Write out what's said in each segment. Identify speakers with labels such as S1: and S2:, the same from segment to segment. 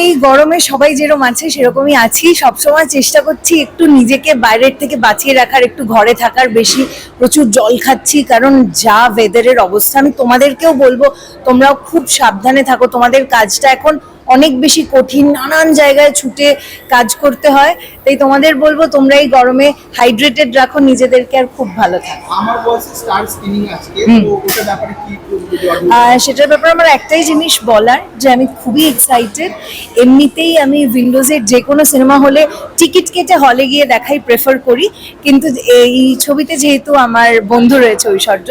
S1: এই গরমে সবাই যেরকম আছে, সেরকমই আছি। সবসময় চেষ্টা করছি একটু নিজেকে বাইরের থেকে বাঁচিয়ে রাখার, একটু ঘরে থাকার বেশি। প্রচুর জল খাচ্ছি, কারণ যা ওয়েদারের অবস্থা, আমি তোমাদেরকেও বলব, তোমরাও খুব সাবধানে থাকো। তোমাদের কাজটা এখন অনেক বেশি কঠিন নানান জায়গায় ছুটে কাজ করতে হয়। তাই তোমাদের বলব তোমরা এই গরমে হাইড্রেটেড রাখো নিজেদেরকে আর খুব ভালো থাকো।
S2: আমার স্টার স্কিনিং আজকে
S1: হুম।
S2: তো ওটার ব্যাপারে কি
S1: সেটার ব্যাপারে আমার একটাই জিনিস বলার যে আমি খুবই এক্সাইটেড এমনিতেই আমি উইন্ডোজের যে কোনো সিনেমা হলে টিকিট কেটে হলে গিয়ে দেখাই প্রেফার করি। কিন্তু এই ছবিতে যেহেতু আমার বন্ধু রয়েছে ঐশ্বর্য,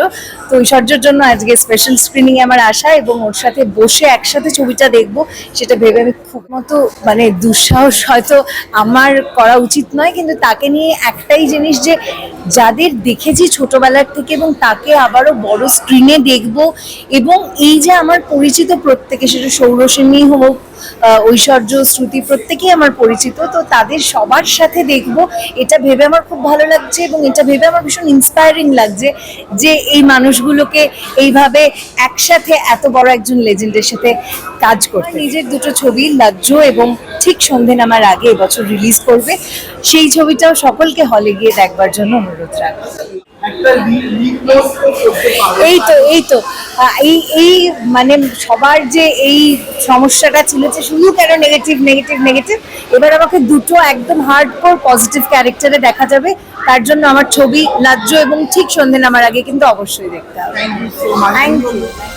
S1: তো ঐশ্বর্যর জন্য আজকে স্পেশাল স্ক্রিনিং আমার আশা এবং ওর সাথে বসে একসাথে ছবিটা দেখব, সেটা ভেবে আমি খুব মতো মানে দুঃসাহস হয়তো আমার করা উচিত নয়। কিন্তু তাকে নিয়ে একটাই জিনিস যে, যাদের দেখেছি ছোটবেলার থেকে এবং তাকে আবারও বড় স্ক্রিনে দেখব এবং এই যে আমার পরিচিত প্রত্যেকে, সেটা সৌরসেনী হোক ঐশ্বর্য, শ্রুতি প্রত্যেকেই আমার পরিচিত, তো তাদের সবার সাথে দেখব। এটা ভেবে আমার খুব ভালো লাগছে এবং এটা ভেবে আমার ভীষণ ইন্সপায়ারিং লাগছে যে এই মানুষগুলোকে এইভাবে একসাথে এত বড় একজন লেজেন্ডের সাথে কাজ করতে। নিজের দুটো ছবি, লাজ্জ এবং ঠিক সন্ধে নামার আগে এবছর রিলিজ করবে। সেই ছবিটাও সকলকে হলে গিয়ে দেখবার জন্য অনুরোধ রাখব এই তো এই তো। এই এই মানে সবার যে এই সমস্যাটা ছিল যে শুধু কেন নেগেটিভ নেগেটিভ নেগেটিভ এবার আমাকে দুটো একদম হার্ড কোর পজিটিভ ক্যারেক্টারে দেখা যাবে। তার জন্য আমার ছবি লাজ্জ এবং ঠিক সন্ধে নামার আগে কিন্তু অবশ্যই দেখতে হবে। Thank you